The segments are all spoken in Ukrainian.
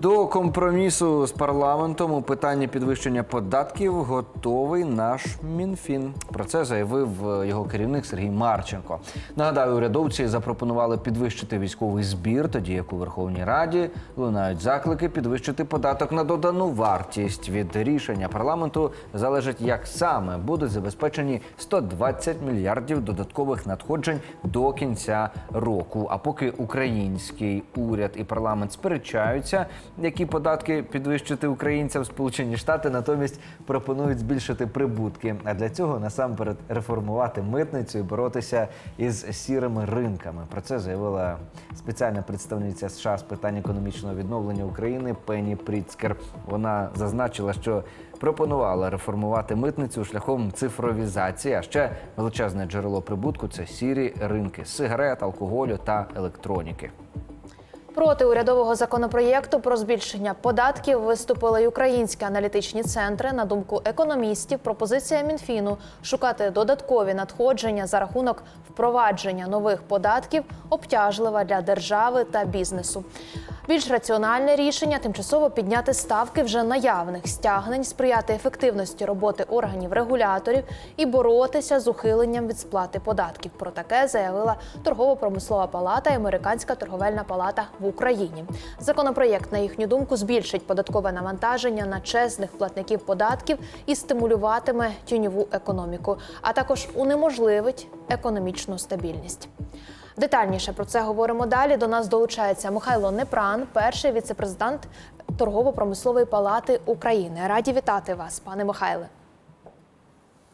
До компромісу з парламентом у питанні підвищення податків готовий наш мінфін. Про це заявив е, його керівник Сергій Марченко. Нагадаю, урядовці запропонували підвищити військовий збір, тоді як у Верховній Раді лунають заклики підвищити податок на додану вартість. Від рішення парламенту залежить, як саме будуть забезпечені 120 мільярдів додаткових надходжень до кінця року. А поки український уряд і парламент сперечаються, які податки підвищити українцям, Сполучені Штати натомість пропонують збільшити прибутки. А для цього насамперед реформувати митницю і боротися із сірими ринками. Про це заявила спеціальна представниця США з питань економічного відновлення України Пенні Пріцкер. Вона зазначила, що пропонувала реформувати митницю шляхом цифровізації. А ще величезне джерело прибутку це сірі ринки сигарет, алкоголю та електроніки. Проти урядового законопроєкту про збільшення податків виступили й українські аналітичні центри. На думку економістів, пропозиція Мінфіну шукати додаткові надходження за рахунок впровадження нових податків обтяжлива для держави та бізнесу. Більш раціональне рішення тимчасово підняти ставки вже наявних стягнень, сприяти ефективності роботи органів регуляторів і боротися з ухиленням від сплати податків. Про таке заявила торгово-промислова палата і американська торговельна палата в Україні. Законопроєкт, на їхню думку, збільшить податкове навантаження на чесних платників податків і стимулюватиме тіньову економіку, а також унеможливить економічну стабільність. Детальніше про це говоримо далі. До нас долучається Михайло Непран, перший віцепрезидент торгово-промислової палати України. Раді вітати вас, пане Михайле.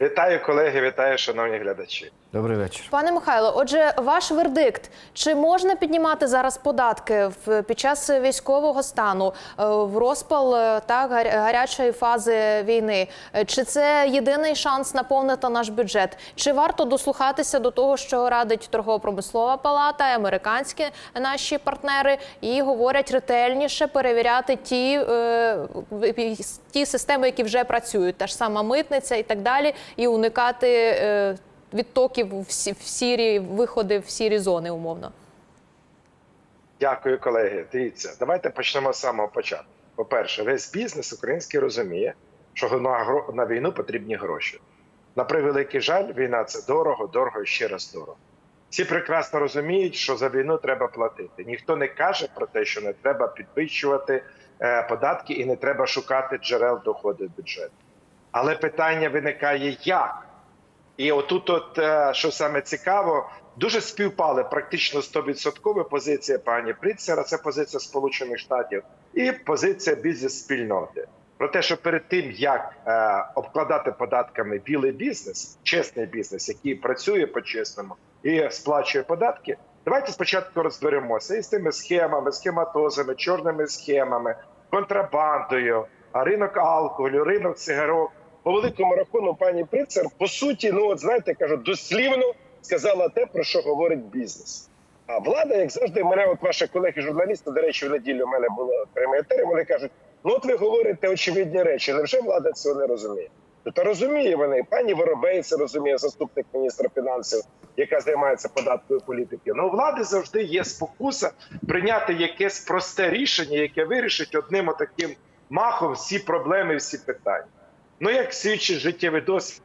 Вітаю, колеги, вітаю, шановні глядачі. Добрий вечір. Пане Михайло, отже, ваш вердикт: чи можна піднімати зараз податки в під час військового стану е, в розпал е, так гарячої фази війни? Чи це єдиний шанс наповнити наш бюджет? Чи варто дослухатися до того, що радить торгово-промислова палата, американські наші партнери, і говорять ретельніше перевіряти ті, е, ті системи, які вже працюють, та ж сама митниця і так далі, і уникати. Відтоків в сі- в сірі виходи в сірі зони, умовно. Дякую, колеги. Дивіться, давайте почнемо з самого початку. По-перше, весь бізнес український розуміє, що на, гро- на війну потрібні гроші. На превеликий жаль, війна це дорого, дорого і ще раз дорого. Всі прекрасно розуміють, що за війну треба платити. Ніхто не каже про те, що не треба підвищувати е, податки і не треба шукати джерел доходу в бюджет. Але питання виникає як? І отут, от е, що саме цікаво, дуже співпали практично 100% позиція пані Пріцера, це позиція Сполучених Штатів, і позиція бізнес-спільноти. Про те, що перед тим як е, обкладати податками білий бізнес, чесний бізнес, який працює по-чесному і сплачує податки, давайте спочатку розберемося із тими схемами, схематозами, чорними схемами, контрабандою, ринок алкоголю, ринок цигарок по великому рахунку пані Прицер, по суті, ну от знаєте, кажу, дослівно сказала те, про що говорить бізнес. А влада, як завжди, мене, от ваші колеги журналісти, до речі, в неділю в мене було прямий етер, вони кажуть: ну от ви говорите очевидні речі. Невже влада цього не розуміє? Та розуміє вони, пані Воробей це розуміє, заступник міністра фінансів, яка займається податковою політикою. Ну, влади завжди є спокуса прийняти якесь просте рішення, яке вирішить одним отаким махом всі проблеми, всі питання. Ну, як свідчить життєвий досвід.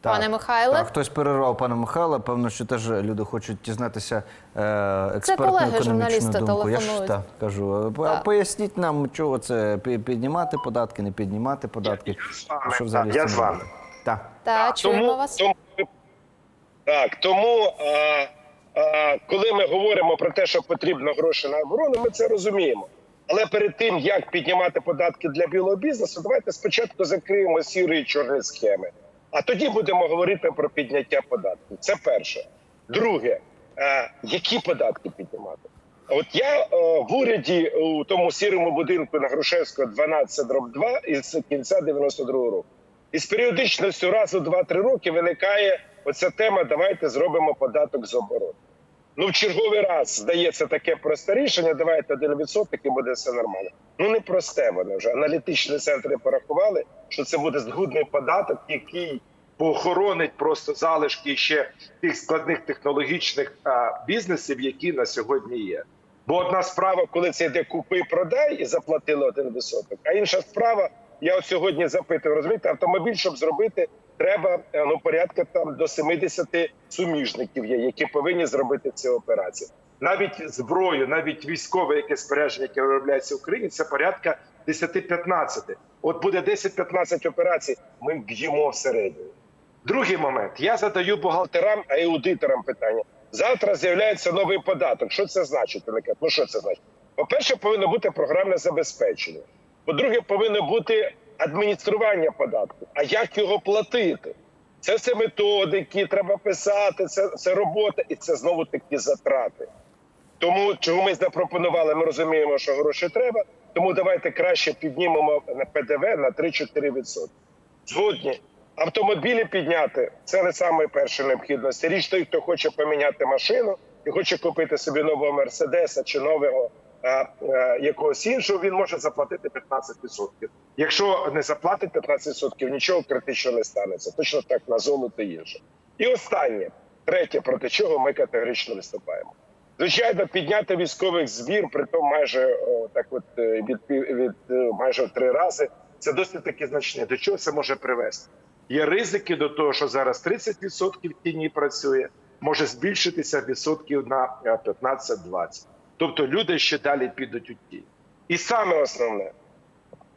Пане Михайле? Так, хтось перервав пана Михайла. Певно, що теж люди хочуть дізнатися е, експертну колеги, економічну думку. Я ж так кажу. Так. Поясніть нам, чого це піднімати податки, не піднімати податки. Що взагалі так, я з вами. Так. Та чуємо тому, вас. Тому, так, тому а, а, коли ми говоримо про те, що потрібно гроші на оборону, ми це розуміємо. Але перед тим як піднімати податки для білого бізнесу, давайте спочатку закриємо сірі і чорні схеми, а тоді будемо говорити про підняття податків. Це перше. Друге, е, які податки піднімати? От я е, в уряді у тому сірому будинку на Грушевського 12 дроб 2 із кінця 92-го року. І з періодичністю раз у 2-3 роки виникає оця тема: давайте зробимо податок з оборони. Ну, в черговий раз здається таке просте рішення. Давайте 1% і буде все нормально. Ну не просте воно вже. Аналітичні центри порахували, що це буде згодний податок, який поохоронить просто залишки ще тих складних технологічних а, бізнесів, які на сьогодні є. Бо одна справа, коли це йде купи продай і заплатили один відсоток. А інша справа, я от сьогодні запитую, розумієте, автомобіль, щоб зробити, треба е, ну порядка там до 70 суміжників є, які повинні зробити ці операції. Навіть зброю, навіть військове яке спорядження, яке виробляється в Україні, це порядка 10-15. От буде 10-15 операцій, ми б'ємо в. Другий момент. Я задаю бухгалтерам, а аудиторам питання. Завтра з'являється новий податок. Що це значить? Ну що це значить? По-перше, повинно бути програмне забезпечення. По-друге, повинно бути адміністрування податку. А як його платити? Це все методики, треба писати, це, це робота, і це знову такі затрати. Тому чого ми запропонували, ми розуміємо, що гроші треба. Тому давайте краще піднімемо на ПДВ на 3-4%. Згодні. Автомобілі підняти це не саме перша необхідність. Річ той, хто хоче поміняти машину і хоче купити собі нового мерседеса чи нового якогось іншого, він може заплатити 15%. Якщо не заплатить 15%, нічого критичного не станеться. Точно так на золото і інше. І останнє, третє, проти чого ми категорично виступаємо. Звичайно, підняти військових збір, при тому майже о, так, от е, від, від е, майже три рази. Це досить таки значне. До чого це може привести? Є ризики до того, що зараз 30% в тіні працює, може збільшитися відсотків на е, 15-20. Тобто люди ще далі підуть у тінь. І саме основне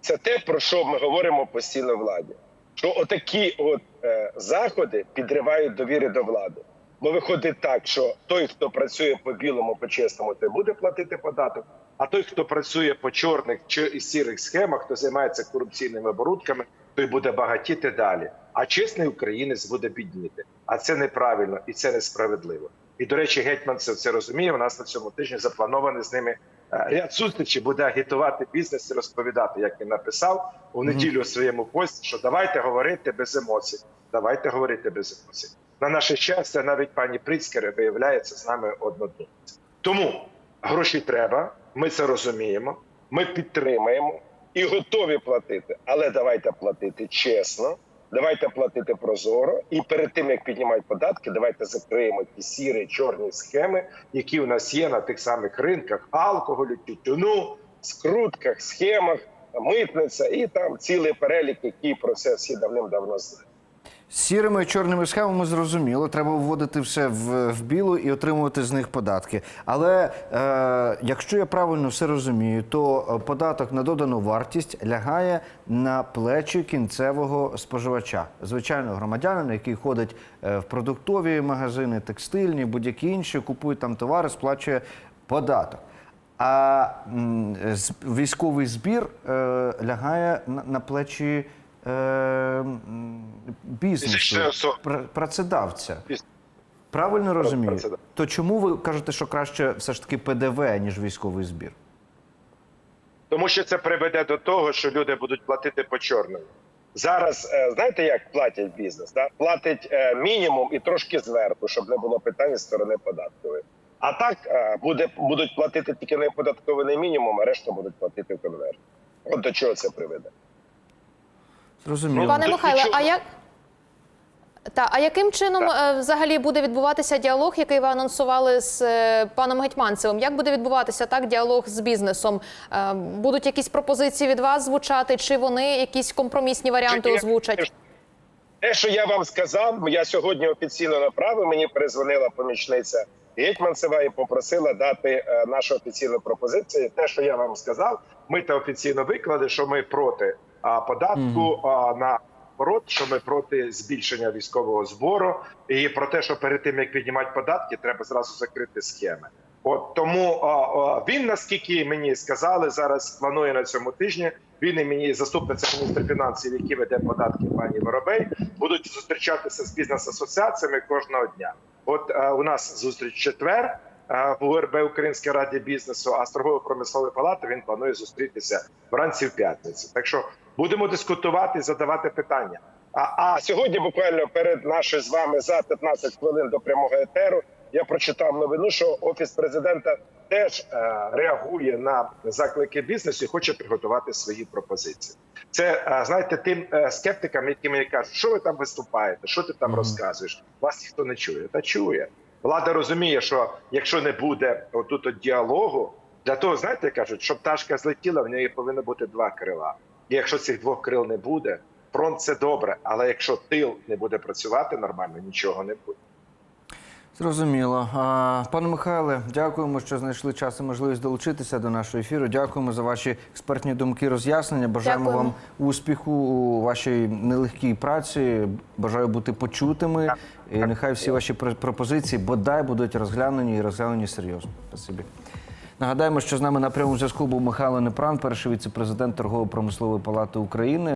це те, про що ми говоримо постійно владі. Що отакі от е, заходи підривають довіри до влади. Бо виходить так, що той, хто працює по білому, по чесному, той буде платити податок. А той, хто працює по чорних чи сірих схемах, хто займається корупційними оборудками, той буде багатіти далі. А чесний українець буде бідніти. А це неправильно і це несправедливо. І до речі, гетьман це, це розуміє. У нас на цьому тижні запланований з ними е, ряд зустрічей, буде агітувати бізнес і розповідати, як він написав у неділю у своєму пості, що давайте говорити без емоцій. Давайте говорити без емоцій. На наше щастя, навіть пані Прицкер виявляється з нами однодумцем. Тому гроші треба, ми це розуміємо, ми підтримаємо і готові платити. Але давайте платити чесно, давайте платити прозоро. І перед тим як піднімають податки, давайте закриємо ті сірі чорні схеми, які у нас є на тих самих ринках алкоголю, тютюну, скрутках, схемах, митниця і там цілий перелік, який про це всі давним-давно знають. Сірими і чорними схемами зрозуміло, треба вводити все в, в білу і отримувати з них податки. Але е, якщо я правильно все розумію, то е, податок на додану вартість лягає на плечі кінцевого споживача, звичайного громадянина, який ходить е, в продуктові магазини, текстильні, будь-які інші, купує там товари, сплачує податок. А м, військовий збір е, лягає на, на плечі е, бізнесу, пр- працедавця. Правильно розумію? То чому ви кажете, що краще все ж таки ПДВ, ніж військовий збір? Тому що це приведе до того, що люди будуть платити по чорному. Зараз е, знаєте, як платять бізнес? Да? Платить е, мінімум і трошки зверху, щоб не було питань з сторони податкової. А так е, буде, будуть платити тільки неоподаткований мінімум, а решта будуть платити в конверт. От до чого це приведе. Зрозуміло. Пане Михайле, а як та а яким чином е, взагалі буде відбуватися діалог, який ви анонсували з е, паном Гетьманцевим? Як буде відбуватися так діалог з бізнесом? Е, Будуть якісь пропозиції від вас звучати, чи вони якісь компромісні варіанти Я- озвучать? Те, що я вам сказав, я сьогодні офіційно направив. Мені перезвонила помічниця Гетьманцева і попросила дати нашу офіційну пропозицію. Те, що я вам сказав, ми те офіційно виклади, що ми проти податку а, на оборот, що ми проти збільшення військового збору, і про те, що перед тим як піднімати податки, треба зразу закрити схеми. От тому а, а, він, наскільки мені сказали, зараз планує на цьому тижні. Він і мені заступниця міністра фінансів, які веде податки пані Воробей, будуть зустрічатися з бізнес-асоціаціями кожного дня. От е, у нас зустріч четвер в УРБ Українській раді бізнесу, а з торгово-промислової палати він планує зустрітися вранці в п'ятницю. Так що будемо дискутувати, задавати питання. А, а сьогодні, буквально перед нашою з вами за 15 хвилин до прямого етеру, я прочитав новину, що офіс президента теж е, реагує на заклики бізнесу і хоче приготувати свої пропозиції. Це е, знаєте, тим е, скептикам, які мені кажуть, що ви там виступаєте, що ти там розказуєш, вас ніхто не чує. Та чує. Влада розуміє, що якщо не буде отут от діалогу, для того, знаєте, кажуть, щоб пташка злетіла, в неї повинно бути два крила. І якщо цих двох крил не буде, фронт це добре. Але якщо тил не буде працювати нормально, нічого не буде. Зрозуміло. Пане Михайле, дякуємо, що знайшли час і можливість долучитися до нашого ефіру. Дякуємо за ваші експертні думки, роз'яснення. Бажаємо Дякуємо. вам успіху у вашій нелегкій праці. Бажаю бути почутими. І нехай всі ваші пр- пропозиції бодай будуть розглянені і розглянені серйозно. Спасибі. Нагадаємо, що з нами на прямому зв'язку був Михайло Непран, перший віце-президент торгово-промислової палати України.